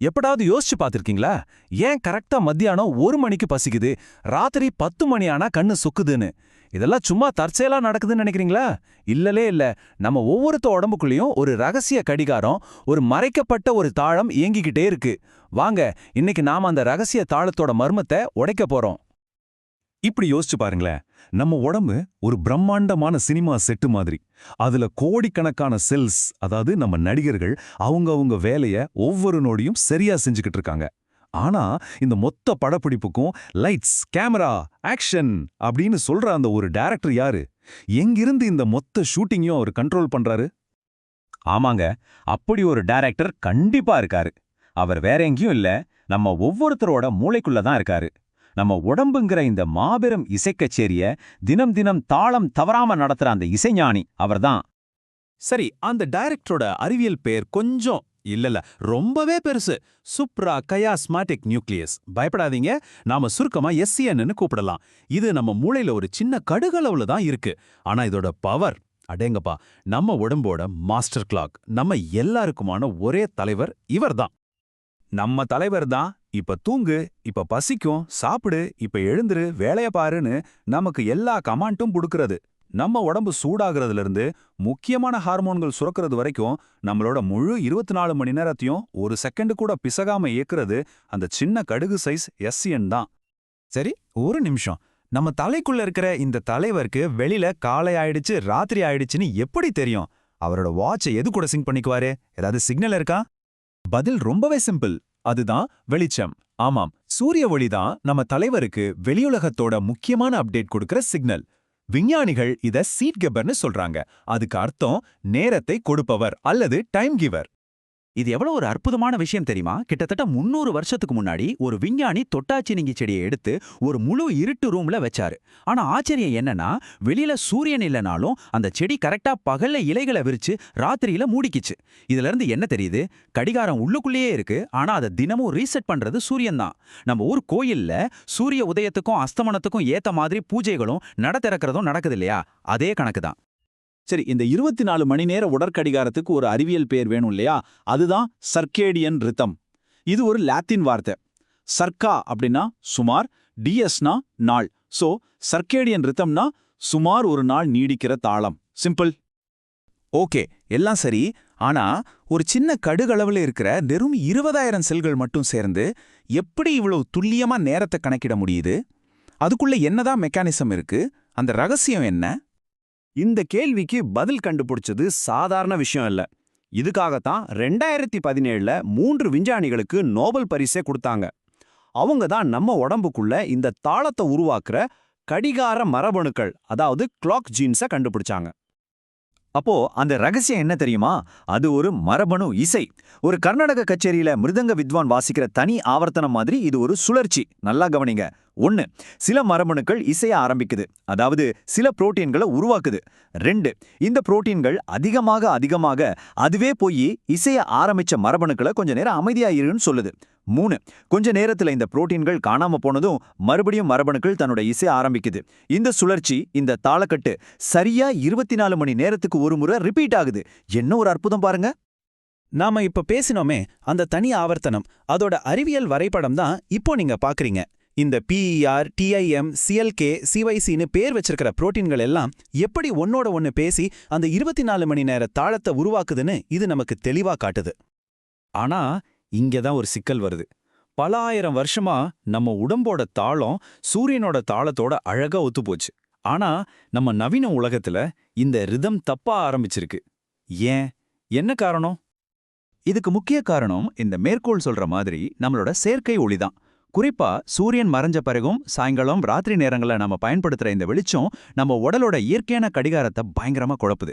எப்படாவது யோசிச்சு பார்த்துருக்கீங்களா? ஏன் கரெக்டா மத்தியானம் ஒரு மணிக்கு பசிக்குது ராத்திரி பத்து மணி ஆனா கண்ணு சொக்குதுன்னு? இதெல்லாம் சும்மா தற்செயலா நடக்குதுன்னு நினைக்கிறீங்களா? இல்லலே இல்ல. நம்ம ஒவ்வொருத்த உடம்புக்குள்ளேயும் ஒரு ரகசிய கடிகாரம் ஒரு மறைக்கப்பட்ட ஒரு தாளம் இயங்கிக்கிட்டே இருக்கு. வாங்க இன்னைக்கு நாம அந்த ரகசிய தாளத்தோட மர்மத்தை உடைக்க போறோம். இப்படி யோசிச்சு பாருங்களேன். நம்ம உடம்பு ஒரு பிரம்மாண்டமான சினிமா செட்டு மாதிரி. அதுல கோடிக்கணக்கான செல்ஸ் அதாவது நம்ம நடிகர்கள் அவங்க அவங்க வேலைய ஒவ்வொரு நோடியும் சரியா செஞ்சுக்கிட்டு இருக்காங்க. ஆனா இந்த மொத்த படப்பிடிப்புக்கும் லைட்ஸ் கேமரா ஆக்ஷன் அப்படின்னு சொல்ற அந்த ஒரு டைரக்டர் யாரு? எங்கிருந்து இந்த மொத்த ஷூட்டிங்கையும் அவர் கண்ட்ரோல் பண்றாரு? ஆமாங்க அப்படி ஒரு டைரக்டர் கண்டிப்பா இருக்காரு. அவர் வேற எங்கேயும் இல்ல நம்ம ஒவ்வொருத்தரோட மூளைக்குள்ள தான் இருக்காரு. நம்ம உடம்புங்கிற இந்த மாபெரும் இசைக்கச்சேரிய தினம் தினம் தாளம் தவறாம நடத்துற அந்த இசைஞானி அவர்தான். சரி அந்த டைரக்டரோட அறிவியல் பெயர் கொஞ்சம் இல்லல ரொம்பவே பெருசு. Suprachiasmatic nucleus. பயப்படாதீங்க நாம சுருக்கமா எஸ்சிஎன்னு கூப்பிடலாம். இது நம்ம மூளையில ஒரு சின்ன கடுகளவுல தான் இருக்கு. ஆனா இதோட பவர் அடேங்கப்பா நம்ம உடம்போட மாஸ்டர் கிளாக் நம்ம எல்லாருக்குமான ஒரே தலைவர் இவர்தான். நம்ம தலைவர் தான் இப்ப தூங்கு இப்ப பசிக்கும் சாப்பிடு இப்ப எழுந்துரு வேலைய பாருன்னு நமக்கு எல்லா கமாண்டும் கொடுக்கறது. நம்ம உடம்பு சூடாகிறதுல இருந்து முக்கியமான ஹார்மோன்கள் சுரக்கிறது வரைக்கும் நம்மளோட முழு இருபத்தி நாலு மணி நேரத்தையும் ஒரு செகண்ட் கூட பிசகாம இயக்குறது அந்த சின்ன கடுகு சைஸ் எஸ்சிஎன் தான். சரி ஒரு நிமிஷம். நம்ம தலைக்குள்ள இருக்கிற இந்த தலைவருக்கு வெளியில காலை ஆயிடுச்சு ராத்திரி ஆயிடுச்சுன்னு எப்படி தெரியும்? அவரோட வாட்சை எது கூட சிங்க் பண்ணிக்குவாரு? ஏதாவது சிக்னல் இருக்கா? பதில் ரொம்பவே சிம்பிள். அதுதான் வெளிச்சம். ஆமாம் சூரிய ஒளிதான் நம்ம தலைவருக்கு வெளியுலகத்தோட முக்கியமான அப்டேட் கொடுக்கிற சிக்னல். விஞ்ஞானிகள் இத சீட் கெபர்னு சொல்றாங்க. அதுக்கு அர்த்தம் நேரத்தை கொடுப்பவர் அல்லது டைம் கிவர். இது எவ்வளவு ஒரு அற்புதமான விஷயம் தெரியுமா? கிட்டத்தட்ட முன்னூறு வருஷத்துக்கு முன்னாடி ஒரு விஞ்ஞானி தொட்டாச்சினிங்கி செடியை எடுத்து ஒரு முழு இருட்டு ரூம்ல வச்சாரு. ஆனா ஆச்சரியம் என்னன்னா வெளியில சூரியன் இல்லைனாலும் அந்த செடி கரெக்டா பகல்ல இலைகளை விரிச்சு ராத்திரியில மூடிக்கிச்சு. இதுல இருந்து என்ன தெரியுது? கடிகாரம் உள்ளுக்குள்ளேயே இருக்கு. ஆனா அதை தினமும் ரீசெட் பண்றது சூரியன் தான். நம்ம ஊர் கோயில்ல சூரிய உதயத்துக்கும் அஸ்தமனத்துக்கும் ஏத்த மாதிரி பூஜைகளும் நட திறக்கிறதும் நடக்குது இல்லையா? அதே கணக்கு தான். சரி இந்த இருபத்தி நாலு மணி நேர உடற்கடிகாரத்துக்கு ஒரு அறிவியல் பேர் வேணும் இல்லையா? அதுதான் சர்க்கேடியன் ரித்தம் இது ஒரு லாத்தின் வார்த்தை. சர்க்கா அப்படின்னா சுமார் டிஎஸ்னா நாள். சோ சர்க்கேடியன் ரித்தம்னா சுமார் ஒரு நாள் நீடிக்கிற தாளம். சிம்பிள். ஓகே எல்லாம் சரி. ஆனா ஒரு சின்ன கடுகளவுல இருக்கிற வெறும் இருபதாயிரம் செல்கள் மட்டும் சேர்ந்து எப்படி இவ்வளவு துல்லியமா நேரத்தை கணக்கிட முடியுது? அதுக்குள்ள என்னதான் மெக்கானிசம் இருக்கு? அந்த ரகசியம் என்ன? இந்த கேள்விக்கு பதில் கண்டுபிடிச்சது சாதாரண விஷயம் இல்ல. இதுக்காகத்தான் ரெண்டாயிரத்தி பதினேழுல மூன்று விஞ்ஞானிகளுக்கு நோபல் பரிசே கொடுத்தாங்க. அவங்க தான் நம்ம உடம்புக்குள்ள இந்த தாளத்தை உருவாக்குற கடிகார மரபணுக்கள் அதாவது கிளாக் ஜீன்ஸை கண்டுபிடிச்சாங்க. அப்போ அந்த ரகசியம் என்ன தெரியுமா? அது ஒரு மரபணு இசை. ஒரு கர்நாடக கச்சேரியில மிருதங்க வித்வான் வாசிக்கிற தனி ஆவர்த்தனம் மாதிரி இது ஒரு சுழற்சி. நல்லா கவனிங்க. ஒன்னு சில மரபணுக்கள் இசைய ஆரம்பிக்குது. அதாவது சில புரோட்டீன்களை உருவாக்குது. ரெண்டு இந்த புரோட்டீன்கள் அதிகமாக அதிகமாக அதுவே போய் இசைய ஆரம்பிச்ச மரபணுக்களை கொஞ்ச நேரம் அமைதியாயிருன்னு சொல்லுது. மூணு கொஞ்ச நேரத்துல இந்த புரோட்டீன்கள் காணாம போனதும் மறுபடியும் மரபணுக்கள் தன்னோட இசை ஆரம்பிக்குது. இந்த சுழற்சி இந்த தாளக்கட்டு சரியா இருபத்தி நாலு மணி நேரத்துக்கு ஒரு முறை ரிப்பீட் ஆகுது. என்ன ஒரு அற்புதம் பாருங்க. நாம இப்ப பேசினோமே அந்த தனி ஆவர்த்தனம் அதோட அறிவியல் வரைபடம் தான் இப்போ நீங்க பாக்குறீங்க. இந்த பிஇஆர் டிஐஎம் சிஎல்கே சிவைசின்னு பேர் வச்சிருக்கிற புரோட்டீன்கள் எல்லாம் எப்படி ஒன்னோட ஒன்னு பேசி அந்த இருபத்தி நாலு மணி நேர தாளத்தை உருவாக்குதுன்னு இது நமக்கு தெளிவா காட்டுது. ஆனா இங்க தான் ஒரு சிக்கல் வருது. பல ஆயிரம் வருஷமா நம்ம உடம்போட தாளம் சூரியனோட தாளத்தோட அழகா ஒத்துப்போச்சு. ஆனா நம்ம நவீன உலகத்துல இந்த ரிதம் தப்பா ஆரம்பிச்சிருக்கு. ஏன்? என்ன காரணம்? இதுக்கு முக்கிய காரணம் இந்த மேற்கோள் சொல்ற மாதிரி நம்மளோட செயற்கை ஒளிதான் குறிப்பா சூரியன் மறைஞ்ச பிறகும் சாயங்காலம் ராத்திரி நேரங்களில் நம்ம பயன்படுத்துற இந்த வெளிச்சம் நம்ம உடலோட இயற்கையான கடிகாரத்தை பயங்கரமா குழப்புது.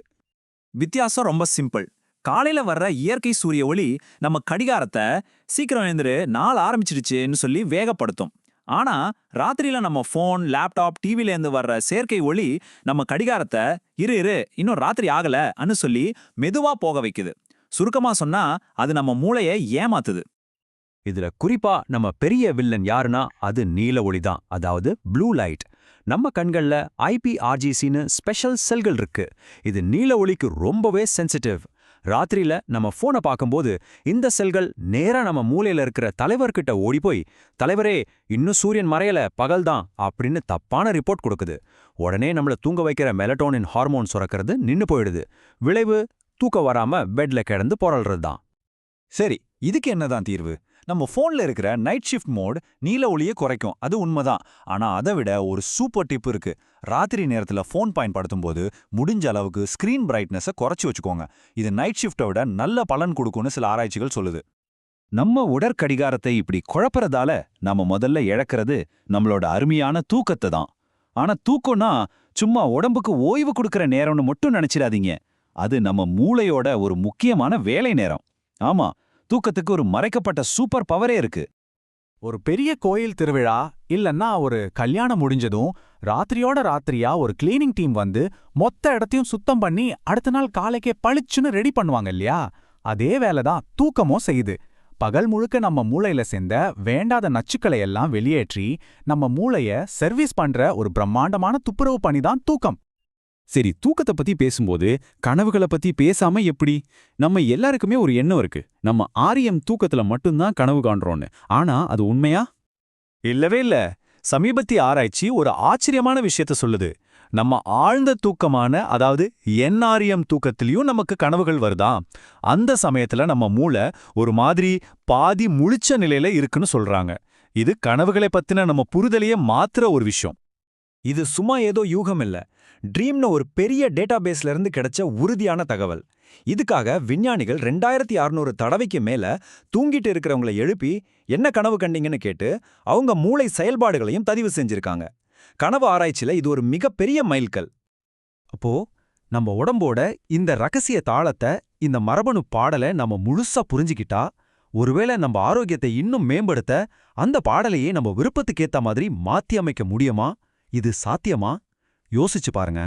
வித்தியாசம் ரொம்ப சிம்பிள். காலையில வர்ற இயற்கை சூரிய ஒளி நம்ம கடிகாரத்தை சீக்கிரம் எழுந்துரு நாள் ஆரம்பிச்சிடுச்சுன்னு சொல்லி வேகப்படுத்தும். ஆனா ராத்திரியில நம்ம ஃபோன் லேப்டாப் டிவில இருந்து வர்ற செயற்கை ஒளி நம்ம கடிகாரத்தை இரு இரு இன்னும் ராத்திரி ஆகல அன்னு சொல்லி மெதுவா போக வைக்குது. சுருக்கமா சொன்னா அது நம்ம மூளையை ஏமாத்துது. இதுல குறிப்பா நம்ம பெரிய வில்லன் யாருன்னா அது நீல ஒளிதான் அதாவது ப்ளூ லைட் நம்ம கண்கள்ல ஐபிஆர்ஜிசின்னு ஸ்பெஷல் செல்கள் இருக்கு. இது நீல ஒளிக்கு ரொம்பவே சென்சிட்டிவ் ராத்திரியில நம்ம போனை பார்க்கும்போது இந்த செல்கள் நேரா நம்ம மூலையில இருக்கிற தலைவர்கிட்ட ஓடி போய் தலைவரே இன்னும் சூரியன் மறையல பகல்தான் அப்படின்னு தப்பான ரிப்போர்ட் கொடுக்குது. உடனே நம்மள தூங்க வைக்கிற மெலட்டோனின் ஹார்மோன் சுரக்கிறது நின்னு போயிடுது. விளைவு தூக்கம் வராம பெட்ல கிடந்து புரள்றது தான் சரி இதுக்கு என்னதான் தீர்வு? நம்ம ஃபோனில் இருக்கிற நைட் ஷிஃப்ட் மோட் நீல ஒளியை குறைக்கும். அது உண்மைதான். ஆனா அதை விட ஒரு சூப்பர் டிப் இருக்கு. ராத்திரி நேரத்துல ஃபோன் பயன்படுத்தும் போது முடிஞ்ச அளவுக்கு ஸ்க்ரீன் பிரைட்னஸை குறைச்சி வச்சுக்கோங்க. இது நைட் ஷிஃப்ட்டை விட நல்ல பலன் கொடுக்கும்னு சில ஆராய்ச்சிகள் சொல்லுது. நம்ம உடற்கடிகாரத்தை இப்படி குழப்பறதால நாம முதல்ல இழக்கிறது நம்மளோட அருமையான தூக்கத்தை தான். ஆனா தூக்கம்னா சும்மா உடம்புக்கு ஓய்வு கொடுக்கற நேரம்னு மட்டும் நினைச்சிடாதீங்க. அது நம்ம மூளையோட ஒரு முக்கியமான வேலை நேரம். ஆமா தூக்கத்துக்கு ஒரு மறைக்கப்பட்ட சூப்பர் பவரே இருக்கு. ஒரு பெரிய கோயில் திருவிழா இல்லன்னா ஒரு கல்யாணம் முடிஞ்சதும் ராத்திரியோட ராத்திரியா ஒரு கிளீனிங் டீம் வந்து மொத்த இடத்தையும் சுத்தம் பண்ணி அடுத்த நாள் காலைக்கே பளிச்சுன்னு ரெடி பண்ணுவாங்க இல்லையா? அதே வேலை தான் தூக்கமும் செய்யுது. பகல் முழுக்க நம்ம மூளையில சேர்ந்த வேண்டாத நச்சுக்களை எல்லாம் வெளியேற்றி நம்ம மூளைய சர்வீஸ் பண்ற ஒரு பிரம்மாண்டமான துப்புரவு பணி தான் தூக்கம். சரி தூக்கத்தை பத்தி பேசும்போது கனவுகளை பத்தி பேசாம எப்படி? நம்ம எல்லாருக்குமே ஒரு எண்ணம் இருக்கு. நம்ம ஆரியம் தூக்கத்துல மட்டும்தான் கனவு காண்றோம்னு. ஆனா அது உண்மையா? இல்லவே இல்ல. சமீபத்திய ஆராய்ச்சி ஒரு ஆச்சரியமான விஷயத்த சொல்லுது. நம்ம ஆழ்ந்த தூக்கமான அதாவது என்ஆர்எம் தூக்கத்திலையும் நமக்கு கனவுகள் வருதா? அந்த சமயத்துல நம்ம மூளை ஒரு மாதிரி பாதி முழிச்ச நிலையில இருக்குன்னு சொல்றாங்க. இது கனவுகளை பத்தின நம்ம புரிதலையே மாத்துற ஒரு விஷயம். இது சும்மா ஏதோ யூகம் இல்ல. ட்ரீம்னு ஒரு பெரிய டேட்டாபேஸ்ல இருந்து கிடைச்ச உறுதியான தகவல். இதுக்காக விஞ்ஞானிகள் ரெண்டாயிரத்தி அறுநூறு தடவைக்கு மேல தூங்கிட்டு இருக்கிறவங்கள எழுப்பி என்ன கனவு கண்டீங்கன்னு கேட்டு அவங்க மூளை செயல்பாடுகளையும் பதிவு செஞ்சிருக்காங்க. கனவு ஆராய்ச்சியில இது ஒரு மிகப்பெரிய மைல்கல். அப்போ நம்ம உடம்போட இந்த ரகசிய தாளத்தை இந்த மரபணு பாடலை நம்ம முழுசா புரிஞ்சுக்கிட்டா ஒருவேளை நம்ம ஆரோக்கியத்தை இன்னும் மேம்படுத்த அந்த பாடலையே நம்ம விருப்பத்துக்கேத்த மாதிரி மாத்தி அமைக்க முடியுமா? இது சாத்தியமா? யோசிச்சு பாருங்க.